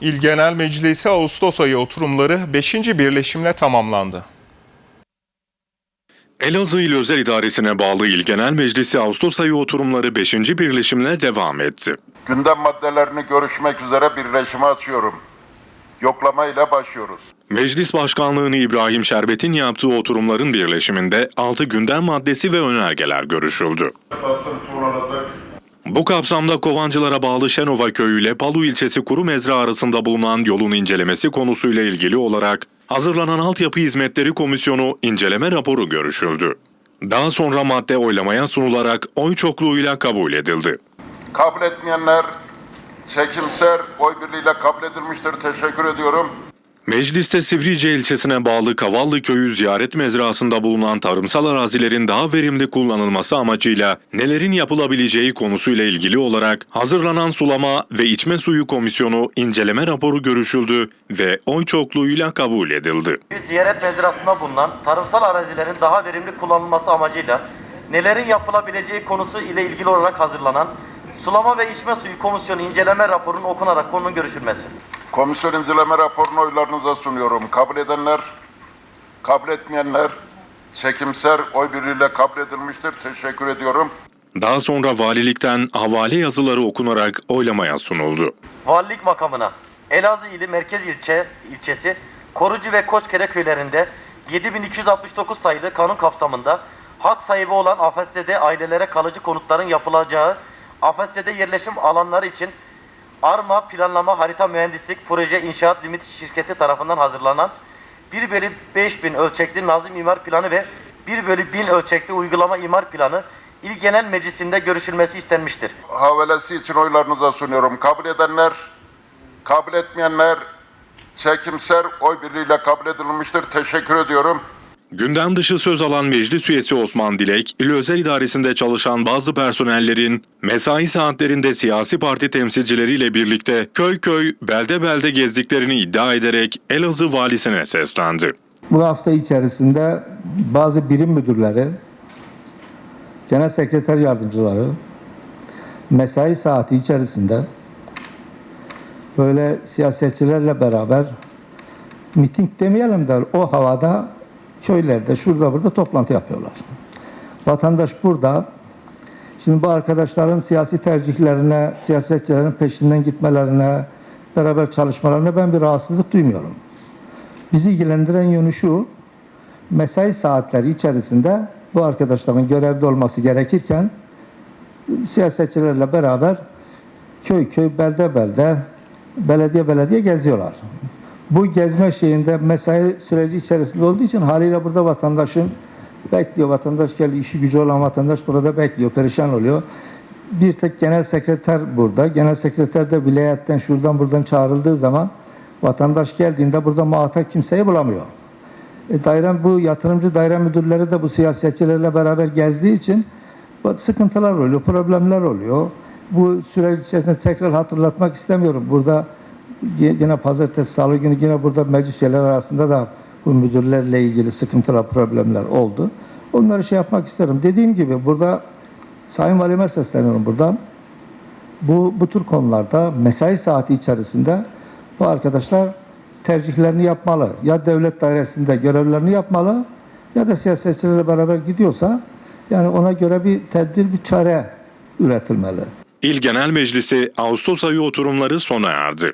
İl Genel Meclisi Ağustos ayı oturumları 5. birleşimle tamamlandı. Elazığ İl Özel İdaresi'ne bağlı İl Genel Meclisi Ağustos ayı oturumları 5. birleşimle devam etti. Gündem maddelerini görüşmek üzere birleşime açıyorum. Yoklama ile başlıyoruz. Meclis Başkanlığı'nı İbrahim Şerbet'in yaptığı oturumların birleşiminde 6 gündem maddesi ve önergeler görüşüldü. Basın. Bu kapsamda Kovancılara bağlı Şenova Köyü ile Palu ilçesi kuru mezra arasında bulunan yolun incelemesi konusuyla ilgili olarak hazırlanan Altyapı Hizmetleri Komisyonu inceleme raporu görüşüldü. Daha sonra madde oylamaya sunularak oy çokluğuyla kabul edildi. Kabul etmeyenler çekimser oy birliğiyle kabul edilmiştir. Teşekkür ediyorum. Mecliste Sivrice ilçesine bağlı Kavallı Köyü ziyaret mezrasında bulunan tarımsal arazilerin daha verimli kullanılması amacıyla nelerin yapılabileceği konusuyla ilgili olarak hazırlanan sulama ve içme suyu komisyonu inceleme raporu görüşüldü ve oy çokluğuyla kabul edildi. ziyaret mezrasında bulunan tarımsal arazilerin daha verimli kullanılması amacıyla nelerin yapılabileceği konusu ile ilgili olarak hazırlanan Sulama ve İçme Suyu Komisyonu inceleme raporunun okunarak konunun görüşülmesi. Komisyon inceleme raporunu oylarınıza sunuyorum. Kabul edenler, kabul etmeyenler çekimser oy birliğiyle kabul edilmiştir. Teşekkür ediyorum. Daha sonra valilikten havale yazıları okunarak oylamaya sunuldu. Valilik makamına Elazığ ili merkez ilçe ilçesi Korucu ve Koçkere köylerinde 7269 sayılı kanun kapsamında hak sahibi olan AFS'de ailelere kalıcı konutların yapılacağı AFS'de yerleşim alanları için Arma Planlama Harita Mühendislik Proje İnşaat Limit Şirketi tarafından hazırlanan 1 bölü 5000 ölçekli Nazım İmar Planı ve 1 bölü 1000 ölçekli Uygulama İmar Planı İl Genel Meclisi'nde görüşülmesi istenmiştir. Havalesi için oylarınıza sunuyorum. Kabul edenler, kabul etmeyenler çekimser oy birliğiyle kabul edilmiştir. Teşekkür ediyorum. Gündem dışı söz alan meclis üyesi Osman Dilek, il özel idaresinde çalışan bazı personellerin mesai saatlerinde siyasi parti temsilcileriyle birlikte köy köy, belde belde gezdiklerini iddia ederek Elazığ valisine seslendi. Bu hafta içerisinde bazı birim müdürleri, genel sekreter yardımcıları mesai saati içerisinde böyle siyasetçilerle beraber miting demeyelim de o havada köylerde şurada burada toplantı yapıyorlar. Vatandaş burada Şimdi bu arkadaşların siyasi tercihlerine, siyasetçilerin peşinden gitmelerine, beraber çalışmalarına ben bir rahatsızlık duymuyorum. Bizi ilgilendiren yönü şu, mesai saatleri içerisinde bu arkadaşların görevde olması gerekirken siyasetçilerle beraber köy köy, belde belde, belediye belediye geziyorlar. Bu gezme şeyinde mesai süreci içerisinde olduğu için haliyle burada vatandaşın bekliyor. Vatandaş geliyor, işi gücü olan vatandaş burada bekliyor, perişan oluyor. Bir tek genel sekreter burada. Genel sekreter de vilayetten şuradan buradan çağrıldığı zaman vatandaş geldiğinde burada muhatap kimseyi bulamıyor. E, daire, bu yatırımcı daire müdürleri de bu siyasetçilerle beraber gezdiği için sıkıntılar oluyor, problemler oluyor. Bu süreç içerisinde tekrar hatırlatmak istemiyorum. Burada yine pazartesi, salı günü yine burada meclis üyeleri arasında da bu müdürlerle ilgili sıkıntılar, problemler oldu. Onları şey yapmak isterim. Dediğim gibi burada Sayın Valime sesleniyorum buradan. Bu, bu tür konularda mesai saati içerisinde bu arkadaşlar tercihlerini yapmalı. Ya devlet dairesinde görevlerini yapmalı ya da siyasetçilerle beraber gidiyorsa yani ona göre bir tedbir, bir çare üretilmeli. İl Genel Meclisi Ağustos ayı oturumları sona erdi.